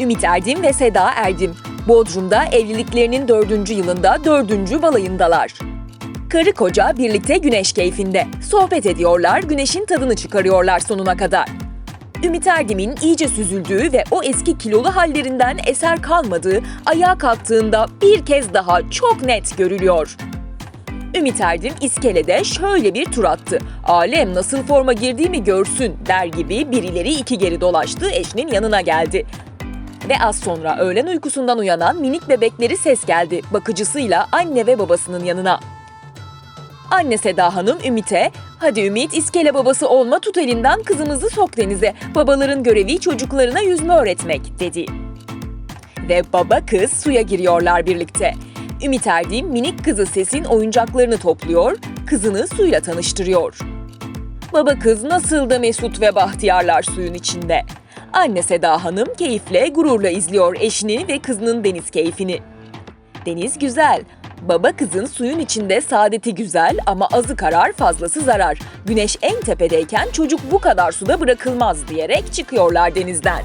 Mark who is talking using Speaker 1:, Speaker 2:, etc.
Speaker 1: Ümit Erdim ve Seda Erdim. Bodrum'da evliliklerinin dördüncü yılında dördüncü balayındalar. Karı koca birlikte güneş keyfinde. Sohbet ediyorlar, güneşin tadını çıkarıyorlar sonuna kadar. Ümit Erdem'in iyice süzüldüğü ve o eski kilolu hallerinden eser kalmadığı ayağa kalktığında bir kez daha çok net görülüyor. Ümit Erdim iskelede şöyle bir tur attı. Alem nasıl forma girdiğimi görsün der gibi birileri iki geri dolaştı eşinin yanına geldi. Ve az sonra öğlen uykusundan uyanan minik bebekleri ses geldi bakıcısıyla anne ve babasının yanına. Anne Seda Hanım Ümit'e, hadi Ümit iskele babası olma tut elinden kızımızı sok denize. Babaların görevi çocuklarına yüzme öğretmek dedi. Ve baba kız suya giriyorlar birlikte. Ümit Erdim minik kızı Ses'in oyuncaklarını topluyor, kızını suyla tanıştırıyor. Baba kız nasıl da mesut ve bahtiyarlar suyun içinde. Anne Seda Hanım keyifle, gururla izliyor eşini ve kızının deniz keyfini. Deniz güzel. Baba kızın suyun içinde saadeti güzel ama azı karar fazlası zarar. Güneş en tepedeyken çocuk bu kadar suda bırakılmaz diyerek çıkıyorlar denizden.